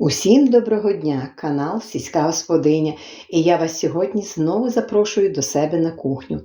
Усім доброго дня, канал Сільська Господиня, і я вас сьогодні знову запрошую до себе на кухню.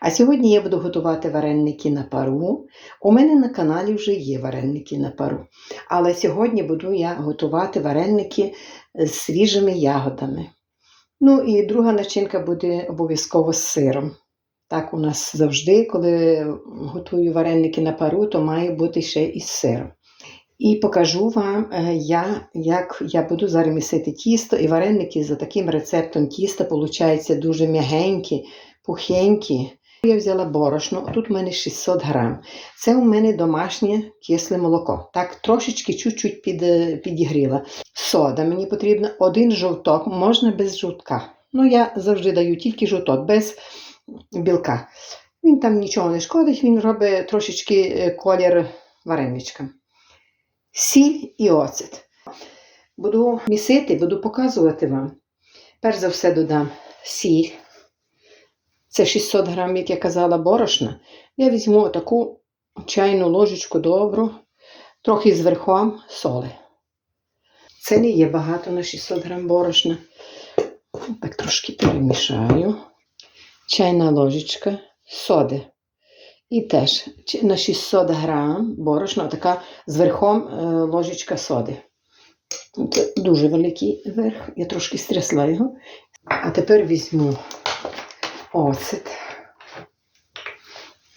А сьогодні я буду готувати вареники на пару. У мене на каналі вже є вареники на пару. Але сьогодні буду я готувати вареники з свіжими ягодами. Ну і друга начинка буде обов'язково з сиром. Так у нас завжди, коли готую вареники на пару, то має бути ще і з сиром. І покажу вам, е, я, як я буду зараз місити тісто, і вареники за таким рецептом тіста получаються дуже м'ягенькі, пухенькі. Я взяла борошно, тут у мене 600 грам. Це у мене домашнє кисле молоко. Так, трошечки чуть-чуть під, е, підігріла. Сода мені потрібна, один жовток, можна без жовтка. Ну, я завжди даю тільки жовток, без білка. Він там нічого не шкодить, він робить трошечки е, колір вареничка сіль і оцет. Буду місити, буду показувати вам. Перш за все додам сіль. Це 600 грам, як я казала, борошна. Я візьму таку чайну ложечку добру, трохи з верхом соли. Це не є багато на 600 грам борошна. Так трошки перемішаю. Чайна ложечка соди. І теж на 600 грам борошна, така з верхом е, ложечка соди. Це дуже великий верх, я трошки стрясла його. А тепер візьму оцет.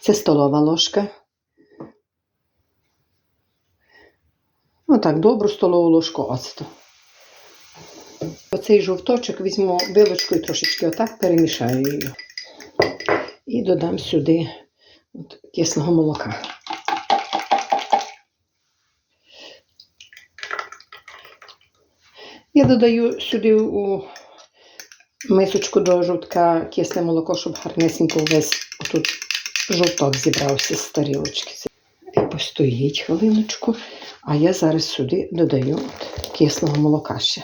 Це столова ложка. Отак, добру столову ложку оцету. Оцей жовточок візьму вилочкою трошечки отак перемішаю її. І додам сюди от, кислого молока. Я додаю сюди у мисочку до жовтка кисле молоко, щоб гарнесенько весь тут жовток зібрався з тарілочки. І постоїть хвилиночку, а я зараз сюди додаю от кислого молока ще.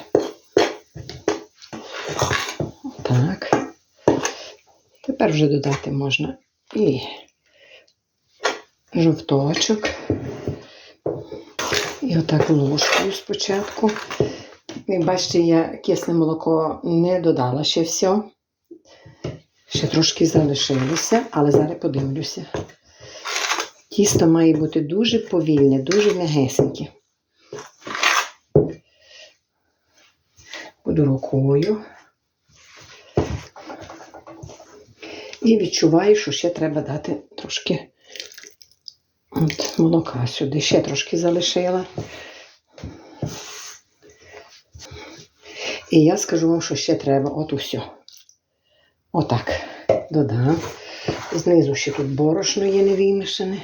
Так. Тепер вже додати можна і жовточок. І отак ложкою спочатку. І бачите, я кисне молоко не додала ще все. Ще трошки залишилося, але зараз подивлюся. Тісто має бути дуже повільне, дуже м'ягесеньке. Буду рукою. І відчуваю, що ще треба дати трошки От молока сюди ще трошки залишила. І я скажу вам, що ще треба от усе. Отак. Додам. Знизу ще тут борошно є невимішане.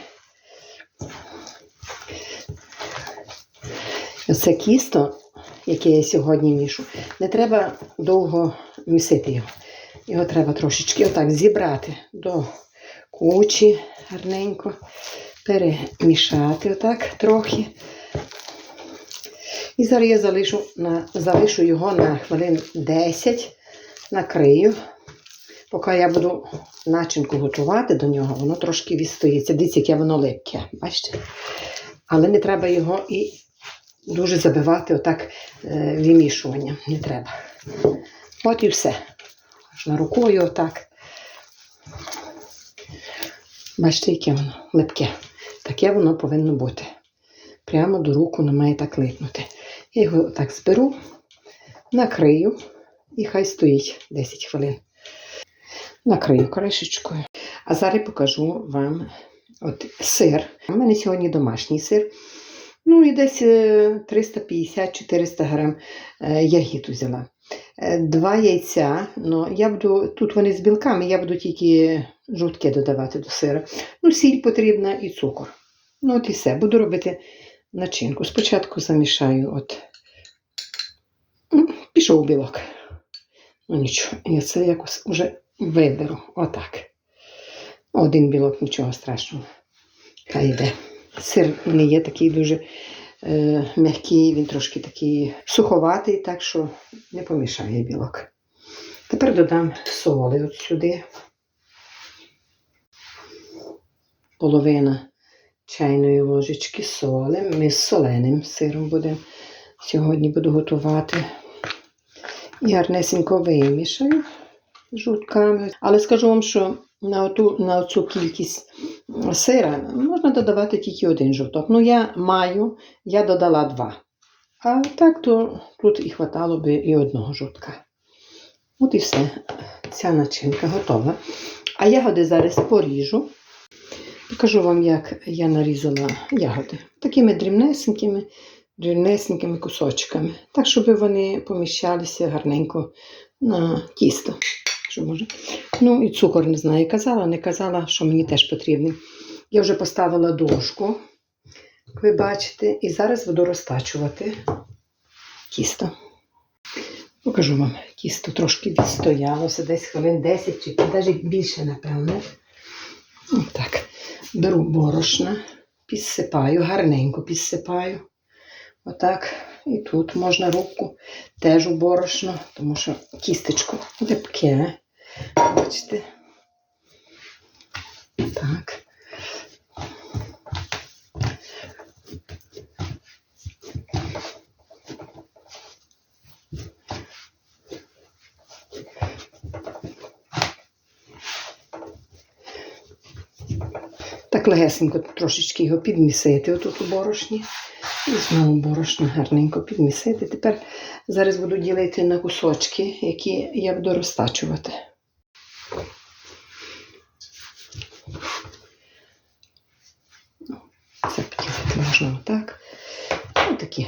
Оце кісто, яке я сьогодні мішу, не треба довго місити його. Його треба трошечки отак зібрати до кучі гарненько перемішати отак трохи. І зараз я залишу на, залишу його на хвилин 10, накрию. Поки я буду начинку готувати до нього, воно трошки відстоїться. Дивіться, яке воно липке, бачите? Але не треба його і дуже забивати отак е, вимішуванням. Не треба. От і все. Можна рукою отак. Бачите, яке воно липке. Таке воно повинно бути. Прямо до рук воно має так липнути. Я його так зберу, накрию і хай стоїть 10 хвилин. Накрию кришечкою. А зараз покажу вам от сир. У мене сьогодні домашній сир. Ну і десь 350-400 грам е, ягід взяла. Е, два яйця. Ну, я буду, Тут вони з білками, я буду тільки жовтки додавати до сира. Ну, сіль потрібна і цукор. Ну, от і все. Буду робити начинку. Спочатку замішаю, от. Пішов білок. Ну нічого, я це якось вже виберу. Отак. Один білок, нічого страшного. Хай йде. Сир не є такий дуже е, м'який, він трошки такий суховатий, так що не помішає білок. Тепер додам соли от сюди. Половина чайної ложечки соли. Ми з соленим сиром будемо Сьогодні буду готувати і гарнесенько вимішаю з жовтками. Але скажу вам, що на, оту, на цю кількість сира можна додавати тільки один жовток. Ну, я маю, я додала два. А так то тут і хватало би і одного жовтка. От і все. Ця начинка готова. А ягоди зараз поріжу. Покажу вам, як я нарізала ягоди. Такими дрібнесенькими, дрібнесенькими кусочками. Так, щоб вони поміщалися гарненько на тісто. Що може. Ну і цукор не знаю, казала, не казала, що мені теж потрібний. Я вже поставила дошку, як ви бачите, і зараз буду розтачувати тісто. Покажу вам, тісто трошки відстоялося, десь хвилин 10 чи навіть більше, напевне. Так, беру борошна, підсипаю, гарненько підсипаю. Отак. І тут можна руку теж у борошно, тому що кістечко липке. Бачите? Так. Легесенько трошечки його підмісити отут у борошні. І знову борошно гарненько підмісити. Тепер зараз буду ділити на кусочки, які я буду розтачувати. Це поділити можна отак. Ось такі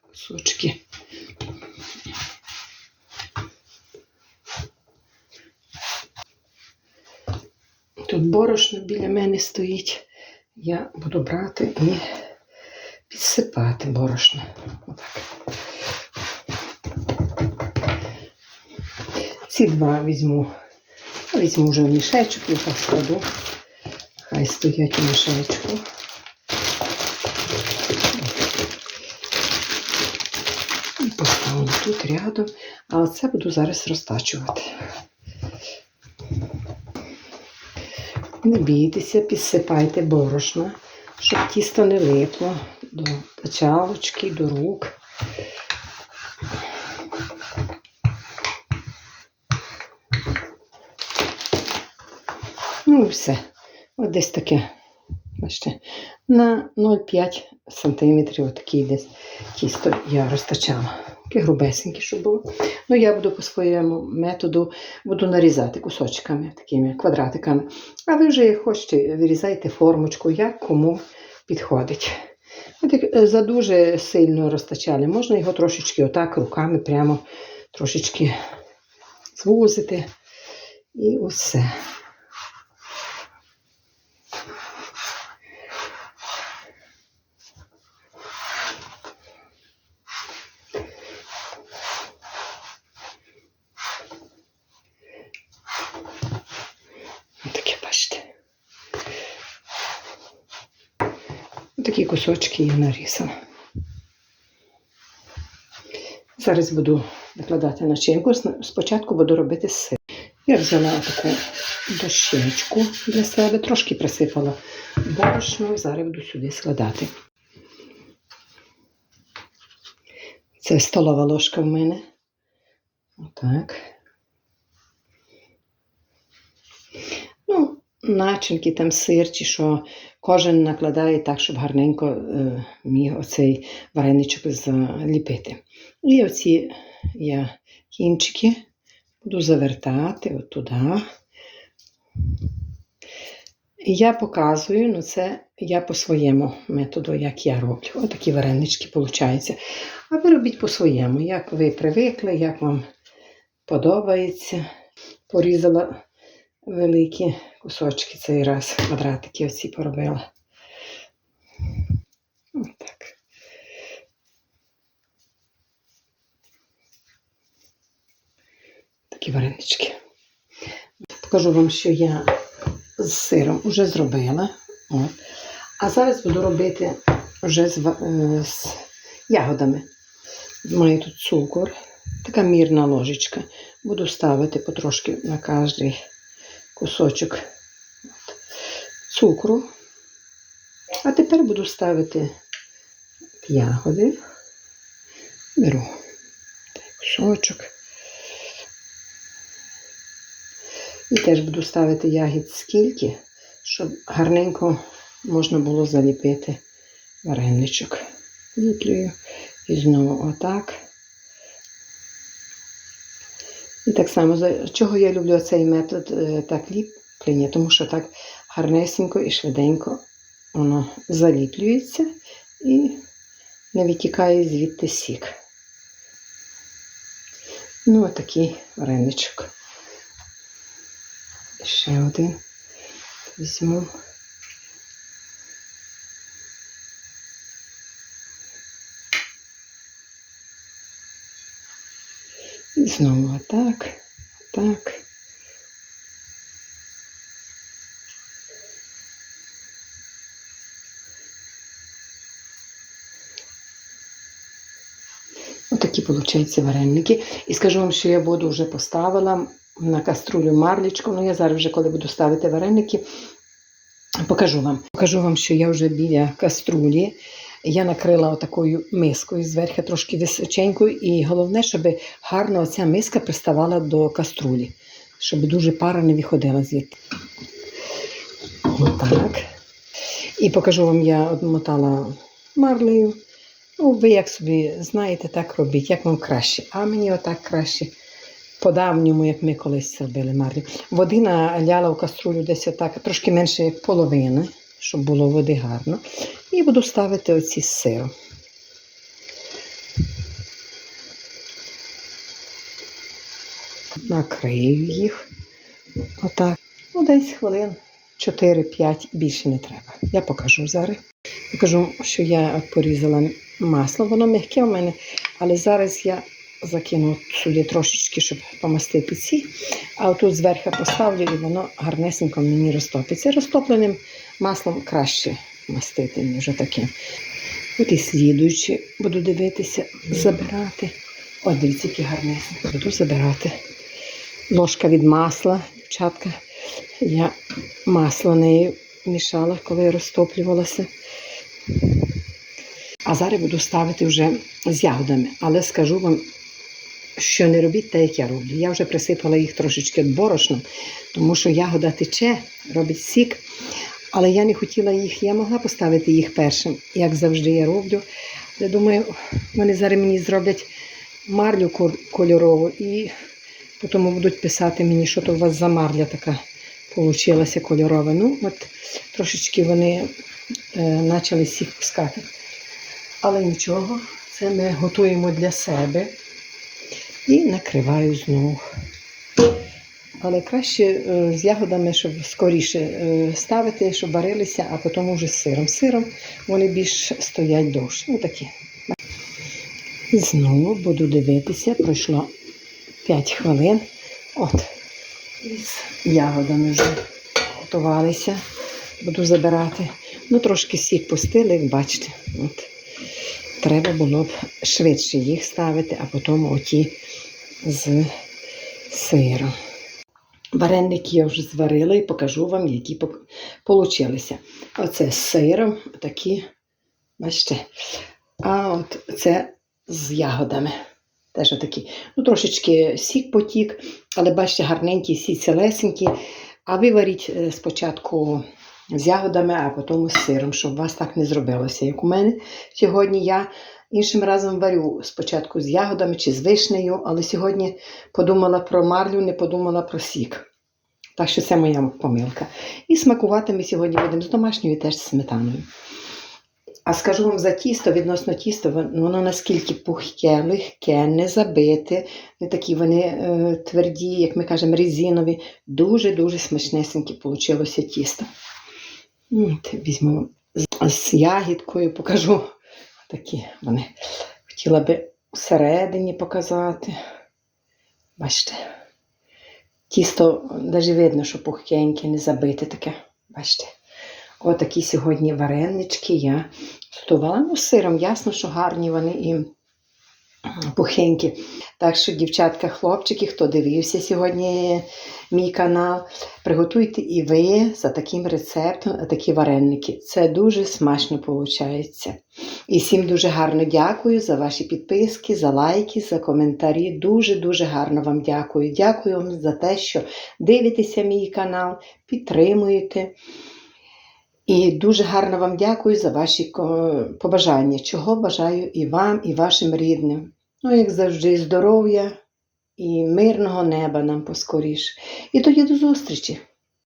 кусочки. Борошно біля мене стоїть. Я буду брати і підсипати борошно. Отак. Ці два візьму. Візьму вже в мішечок і так складу. Хай стоять у мішечку. І поставлю тут рядом. А оце буду зараз розтачувати. Не бійтеся, підсипайте борошна, щоб тісто не липло до печалочки, до рук. Ну і все. От десь таке. Бачите, на 0,5 см отакий десь тісто я розтачала. Таке грубесеньке, щоб було. Ну, я буду по своєму методу буду нарізати кусочками, такими квадратиками. А ви вже, хочете, вирізайте формочку, як кому підходить. От як за дуже сильно розтачали, можна його трошечки отак руками прямо трошечки звузити. І усе. Таке бачите. Такі кусочки я нарізала. Зараз буду викладати начинку. Спочатку буду робити сир. Я взяла таку дощечку для себе, трошки присипала борошно, зараз буду сюди складати. Це столова ложка в мене. Отак. Ну, начинки, там сир чи що, кожен накладає так, щоб гарненько е, міг оцей вареничок заліпити. І оці я кінчики буду завертати от туди. І Я показую, ну це я по своєму методу, як я роблю. Отакі варенички виходять. А ви робіть по-своєму, як ви привикли, як вам подобається. Порізала великі кусочки цей раз, квадратики оці поробила. Отак. Такі варенички. Покажу вам, що я з сиром вже зробила. От. А зараз буду робити вже з, е, з ягодами. Маю тут цукор, така мірна ложечка. Буду ставити потрошки на кожний кусочок цукру. А тепер буду ставити ягоди. Беру кусочок. І теж буду ставити ягід скільки, щоб гарненько можна було заліпити вареничок. Ліплюю і знову отак. І так само, чого я люблю цей метод е, так ліплення, тому що так гарнесенько і швиденько воно заліплюється і не витікає звідти сік. Ну, отакий вареничок. Ще один візьму. Знову отак, так. Отакі, виходять, вареники. І скажу вам, що я воду вже поставила на каструлю марлічку. Ну, я зараз вже, коли буду ставити вареники, покажу вам. Покажу вам, що я вже біля каструлі. Я накрила отакою мискою зверху трошки височенькою. І головне, щоб гарно оця миска приставала до каструлі, щоб дуже пара не виходила звідти. Отак. І покажу вам, я обмотала марлею. Ну, ви як собі знаєте, так робіть, як вам краще. А мені отак краще. По-давньому, як ми колись робили марлю. Води наляла в каструлю десь отак, трошки менше половини, щоб було води гарно. І буду ставити оці з. Накрию їх. Отак. Ну, десь хвилин 4-5 більше не треба. Я покажу зараз. Покажу, що я порізала масло, воно м'яке у мене, але зараз я закину сюди трошечки, щоб помастити ці, а отут зверху поставлю і воно гарнесенько мені розтопиться. Розтопленим маслом краще мастити, ніж таким. От і слідуючи, буду дивитися, забирати. От, дивіться, які гарнесенько. Буду забирати. Ложка від масла, дівчатка. Я масло нею мішала, коли розтоплювалася. А зараз буду ставити вже з ягодами. Але скажу вам, що не робіть те, як я роблю. Я вже присипала їх трошечки борошном, тому що ягода тече, робить сік. Але я не хотіла їх, я могла поставити їх першим, як завжди я роблю. Я думаю, вони зараз мені зроблять марлю кольорову і потім будуть писати мені, що то у вас за марля така получилася кольорова. Ну, от трошечки вони е, почали сік пускати. Але нічого, це ми готуємо для себе і накриваю знову. Але краще е, з ягодами, щоб скоріше е, ставити, щоб варилися, а потім вже з сиром. З Сиром вони більш стоять довше. Ну такі. І знову буду дивитися, пройшло 5 хвилин. От, із ягодами вже готувалися. Буду забирати. Ну, трошки сік пустили, як бачите. От. Треба було б швидше їх ставити, а потім оті з сиром. Вареники я вже зварила і покажу вам, які получилися. Оце з сиром, такі, бачите. А от це з ягодами. Теж такі. Ну, трошечки сік потік, але бачите, гарненькі, всі цілесенькі. А ви варіть е, спочатку з ягодами, а потім з сиром, щоб у вас так не зробилося. Як у мене сьогодні я іншим разом варю спочатку з ягодами чи з вишнею, але сьогодні подумала про марлю, не подумала про сік. Так що це моя помилка. І смакувати ми сьогодні будемо з домашньою теж сметаною. А скажу вам за тісто, відносно тіста, воно наскільки пухке, легке, не забите, не такі вони е, тверді, як ми кажемо, резинові. Дуже-дуже смачнесеньке вийшло тісто. Візьму з ягідкою, покажу. Такі вони. Хотіла би всередині показати. Бачите. Тісто навіть видно, що пухкеньке, не забите таке. Бачите. Отакі сьогодні варенички я готувала. Ну, з сиром, ясно, що гарні вони і пухенькі. Так що, дівчатка, хлопчики, хто дивився сьогодні мій канал, приготуйте і ви за таким рецептом такі вареники. Це дуже смачно виходить. І всім дуже гарно дякую за ваші підписки, за лайки, за коментарі. Дуже-дуже гарно вам дякую. Дякую вам за те, що дивитеся мій канал, підтримуєте. І дуже гарно вам дякую за ваші побажання, чого бажаю і вам, і вашим рідним. Ну, як завжди, здоров'я і мирного неба нам поскоріш. І тоді до зустрічі!